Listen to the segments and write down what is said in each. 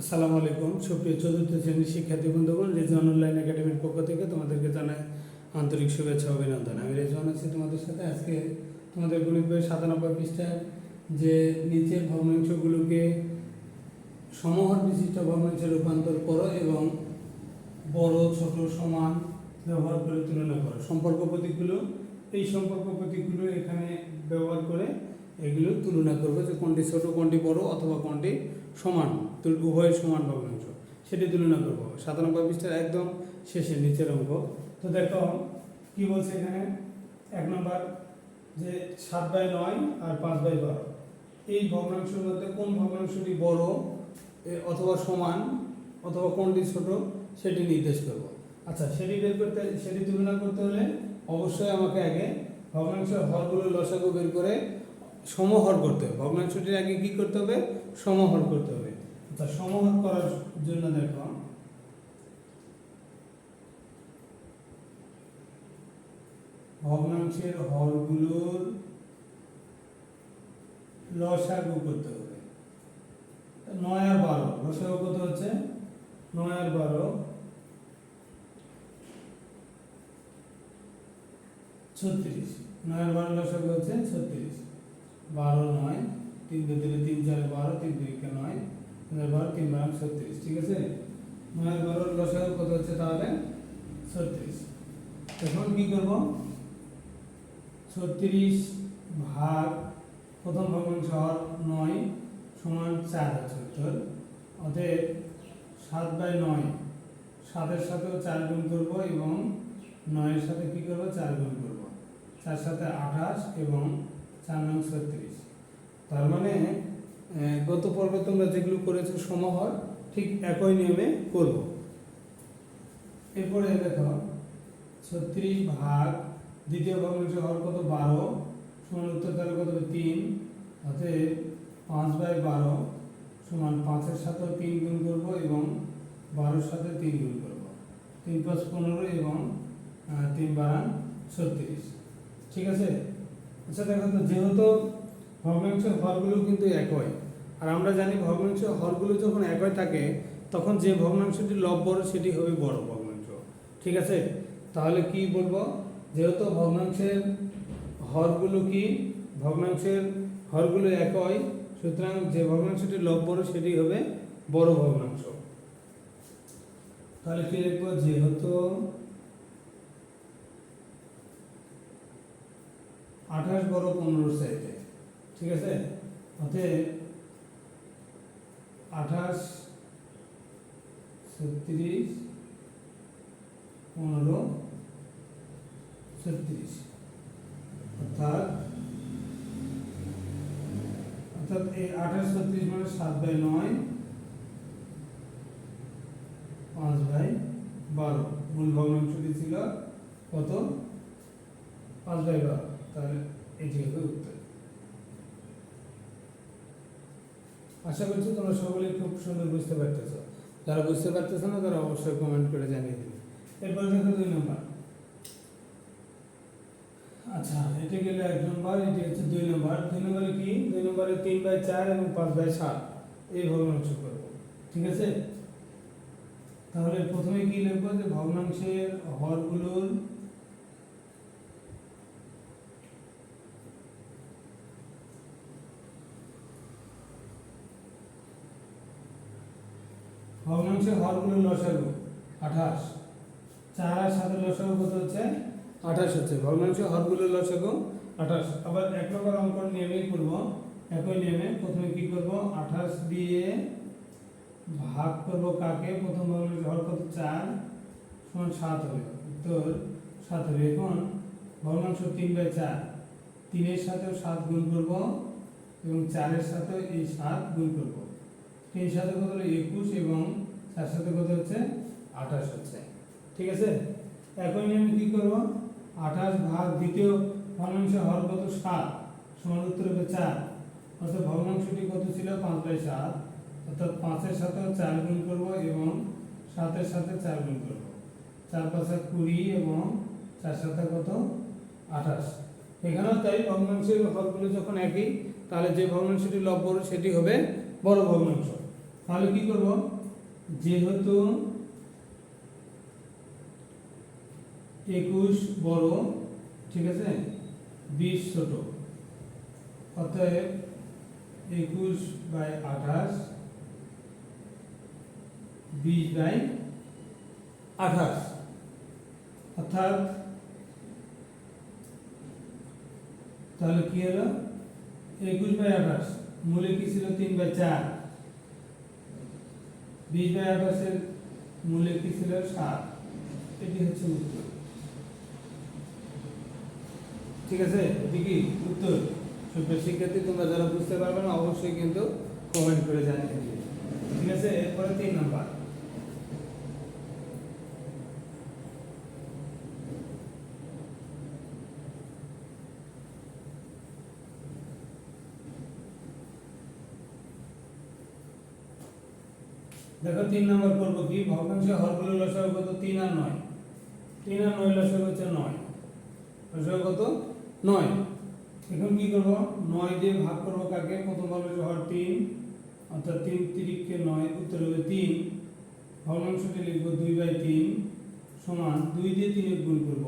আসসালামু আলাইকুম। সুপ্রিয় চতুর্থ শ্রেণির শিক্ষার্থী বন্ধুগণ, রেজওয়ান অনলাইন একাডেমির পক্ষ থেকে তোমাদেরকে জানাই আন্তরিক শুভেচ্ছা অভিনন্দন। আমি রেজওয়ান আছি তোমাদের সাথে। আজকে তোমাদের গণিত বইয়ের সাতানব্বই পৃষ্ঠার যে নিচের ভগ্নাংশগুলোকে সমহর বিশিষ্ট ভগ্নাংশে রূপান্তর করো এবং বড়, ছোট, সমান ব্যবহার করে তুলনা করো। সম্পর্ক প্রতীকগুলো, এই সম্পর্ক প্রতীকগুলো এখানে ব্যবহার করে এগুলো তুলনা করব যে কোনটি ছোট, কোনটি বড় অথবা কোনটি সমান উভয়ের সমান ভগ্নাংশ সেটি তুলনা করব। সাতানব্বই পৃষ্ঠার একদম শেষে নিচের অঙ্ক তো দেখো, কি বলছে এখানে? এক নম্বর, যে সাত বাই নয় আর পাঁচ বাই বারো। এই ভগ্নাংশের মধ্যে কোন ভগ্নাংশটি বড় অথবা সমান, অথবা কোনটি ছোট, সেটি নির্দেশ করব। আচ্ছা সেটি বের করতে, সেটি তুলনা করতে হলে অবশ্যই আমাকে আগে ভগ্নাংশের হরগুলো লসাগু বের করে সমহর করতে হবে। ভগ্নাংশটির আগে কি করতে হবে? সমহর করতে হবে। আচ্ছা সমহর করার জন্য দেখো, ভগ্নাংশের হরগুলোর লসাগু করতে হবে। নয় আর বারো, লসাগু কত হচ্ছে? নয় আর বারো, ছত্রিশ। নয় আর বারো লসাগু হচ্ছে ছত্রিশ। বারো নয় তিন দিলে তিন চারে বারো তিন দুইকে নয়। তিন আর বারো, তিন বারো ছত্রিশ, ঠিক আছে? নয় বারোর লসাগু কত হচ্ছে তাহলে? ছত্রিশ। এখন কি করব? ছত্রিশ ভাগ প্রথম ভগ্নাংশ হর নয় সমান চার আছে উত্তর। অতএব সাত বাই নয়, সাতের সাথেও চার গুণ করব এবং নয়ের সাথে কি করব? চার গুণ করব। চার সাথে আঠাশ এবং চার নং ছত্রিশ। তার মানে গত পর্বে তোমরা যেগুলো করেছ সমাহর ঠিক একই নিয়মে করব। এরপরে দেখো, ছত্রিশ ভাগ দ্বিতীয় ভগ্নাংশ হর কত? বারো। সমান উত্তর তাহলে কত তিন। অতএব পাঁচ বাই বারো সমান পাঁচের সাথেও তিন গুণ করব এবং বারোর সাথে তিন গুণ করব। তিন পাঁচ পনেরো এবং তিন বারান ছত্রিশ। ঠিক আছে? আচ্ছা দেখো তো, যেহেতু ভগ্নাংশের হরগুলো কিন্তু একই। আর আমরা জানি ভগ্নাংশের হরগুলো যখন একই থাকে, তখন যে ভগ্নাংশটি লব বড়, সেটি হবে বড় ভগ্নাংশ। ঠিক আছে? তাহলে কি বলব? যেহেতু ভগ্নাংশের হরগুলো কি? ভগ্নাংশের হরগুলো একই, সুতরাং যে ভগ্নাংশটি লব বড়, সেটি হবে বড় ভগ্নাংশ। তাহলে কি লিখব? যেহেতু আঠাশ বড় পনেরো চাইতে ঠিক আছে? অতএব আঠাশ, ছত্রিশ, পনেরো, ছত্রিশ। অর্থাৎ অর্থাৎ এই আঠাশ, ছত্রিশ মানে সাত বাই নয়, পাঁচ বাই বারো। মূল ভগ্নাংশটি ছিল কত? পাঁচ বাই বারো। তাহলে এটি হবে উত্তর। আশা করছি তোমরা সকলেই খুব সুন্দর বুঝতে পারতেছো। যারা বুঝতে পারতেছো না, তারা অবশ্যই কমেন্ট করে জানিয়ে দেবে। এরপরে দেখো দুই নম্বর আচ্ছা এটা গেলে এক নম্বর এটি হচ্ছে দুই নম্বর দুই নম্বরে কি? দুই নম্বরে তিন বাই চার এবং পাঁচ বাই সাত। এই ভগ্নাংশ করব। ঠিক আছে? তাহলে প্রথমে কি লিখব যে ভগ্নাংশের হরগুলোর ভগ্নাংশের হরগুলোর লসাগু, আঠাশ। চার আর সাতের লসাগু কত হচ্ছে? আঠাশ হচ্ছে। ভগ্নাংশ হরগুলোর লসাগু, আঠাশ। আবার এক নম্বর অঙ্ক নিয়মেই করব। একই নিয়মে প্রথমে কি করব? আঠাশ দিয়ে ভাগ করব কাকে? প্রথম ভগ্নাংশ হর কত? চার সমান সাত হবে। উত্তর সাত হবে। এখন ভগ্নাংশ তিন বাই চার। তিনের সাথেও সাত গুণ করব এবং চারের সাথেও এই সাত গুণ করব। তিন সাথে কত হলো একুশ এবং চার সাথে কত হচ্ছে আঠাশ হচ্ছে। ঠিক আছে? একই নিয়মে কি করব? আঠাশ ভাগ দ্বিতীয় ভগ্নাংশ হর কত? সাত। সমান উত্তর হবে চার। অর্থাৎ ভগ্নাংশটি কত ছিল? পাঁচ বাই সাত। অর্থাৎ পাঁচের সাথেও চার গুণ করব এবং সাতের সাথে চার গুণ করব। চার পাঁচে কুড়ি এবং চার সাথে কত? আঠাশ। এখানেও তাই ভগ্নাংশের হরগুলো যখন একই, তাহলে যে ভগ্নাংশটি লব সেটি হবে বড় ভগ্নাংশ। তাহলে কি করব? যেহেতু একুশ বড়, ঠিক আছে? বিশ ছোট। অতএব একুশ বাই আঠাশ, বিশ বাই আঠাশ। অর্থাৎ তাহলে কি হলো? একুশ বাই আঠাশ। মূলে কি ছিল? তিন বাই চার। বিশ বাই আঠাশের মূল্য কি ছিল? সাত। এটি হচ্ছে উত্তর। ঠিক আছে? এটি কি উত্তর? সুপ্রিয় শিক্ষার্থী, তোমরা যারা বুঝতে পারবে না, অবশ্যই কিন্তু কমেন্ট করে জানিয়ে দিবে ঠিক আছে? এরপরে তিন নাম্বার। দেখো তিন নম্বর করব কি? ভগ্নাংশে হরগুলো লসাগু কত? তিন আর নয়। তিন আর নয় লসাগু হচ্ছে নয়। লসাগু কত? নয়। এখন কি করব? নয় দিয়ে ভাগ করব কাকে? প্রথম ভগ্নাংশ হর তিন, অর্থাৎ তিন তিরিককে নয়, উত্তর হবে তিন। ভগ্নাংশটি লিখব দুই বাই তিন সমান দুই দিয়ে তিনে গুণ করব,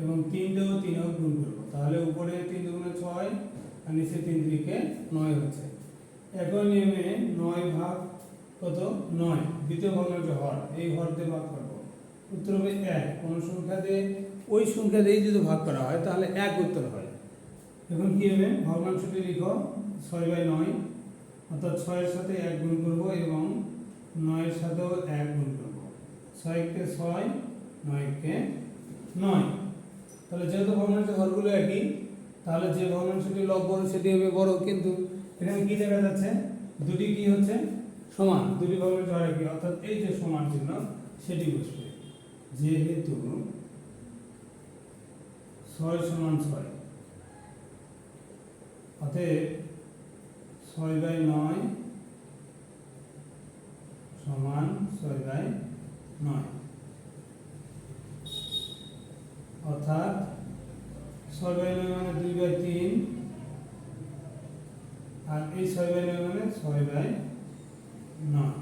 এবং তিন দিয়েও তিনেও গুণ করব। তাহলে উপরে তিন দুগুণে ছয় আর নিচে তিন তিরিকে নয় হচ্ছে। একই নিয়মে নয় ভাগ কত? নয়। দ্বিতীয় ভগ্নাংশ হর। এই হর দিয়ে ভাগ করব। উত্তর হবে এক। কোন সংখ্যা দিয়ে ওই সংখ্যা দিয়ে যদি ভাগ করা হয়, তাহলে এক উত্তর হয়। এখন কি হবে? ভগ্নাংশটি লিখো। ছয় বাই নয়। অর্থাৎ ছয়ের সাথে এক গুণ করব এবং নয়ের সাথেও এক গুণ করব। ছয়কে ছয় নয়কে নয়। তাহলে যেহেতু ভগ্নাংশ হরগুলো একই, তাহলে যে ভগ্নাংশটি লব বড় সেটি হবে বড়। কিন্তু এখানে কি দেখা যাচ্ছে? দুটি কি হচ্ছে? সমান, দুটি ভগ্নাংশ হয় কি? অর্থাৎ এই যে সমান চিহ্ন, সেটি বসবে। যেহেতু ছয় সমান ছয়, অতএব ছয় বাই নয় সমান ছয় বাই নয়। অর্থাৎ ছয় বাই নয় মানে দুই বাই তিন, আর এই ছয় বাই নয় মানে ছয় বাই নয়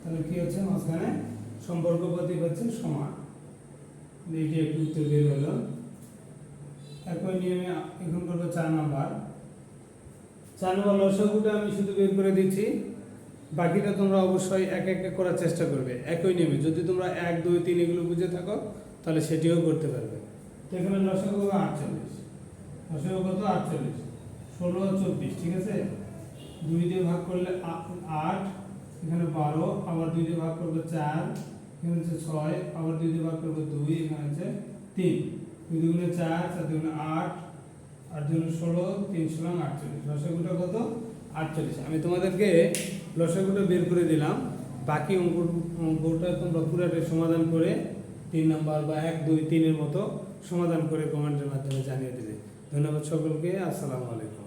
তাহলে কি হচ্ছে? মাঝখানে সম্পর্ক হচ্ছে সমান। এইটি একটু উত্তর বের হলো একই নিয়মে এখন করব চার নাম্বার। চার নম্বর লসাগুটা আমি শুধু বের করে দিচ্ছি। বাকিটা তোমরা অবশ্যই এক এক করার চেষ্টা করবে। একই নিয়মে। যদি তোমরা এক, দুই, তিন এগুলো বুঝে থাকো, তাহলে সেটিও করতে পারবে। তো এখানে লসাগু আটচল্লিশ। লসাগু কত? আটচল্লিশ। ষোলো, চব্বিশ। ঠিক আছে? ভাগ করলে আট, এখানে বারো, আবার দুই দিয়ে ভাগ করব চার, এখানে হচ্ছে ছয়, আবার দুই দিয়ে ভাগ করব দুই, এখানে হচ্ছে তিন। দুই দুগুণে চার চার দুগুণে আট আট দুগুণে ষোলো, তিন ষোলো আটচল্লিশ লসাগুটা কত? আটচল্লিশ। আমি তোমাদেরকে লসাগুটা বের করে দিলাম। বাকি অঙ্ক অঙ্কটা তোমরা পুরাটাই সমাধান করে তিন নাম্বার বা এক, দুই, তিনের মতো সমাধান করে কমেন্টের মাধ্যমে জানিয়ে দেবে। ধন্যবাদ সকলকে। আসসালামু আলাইকুম।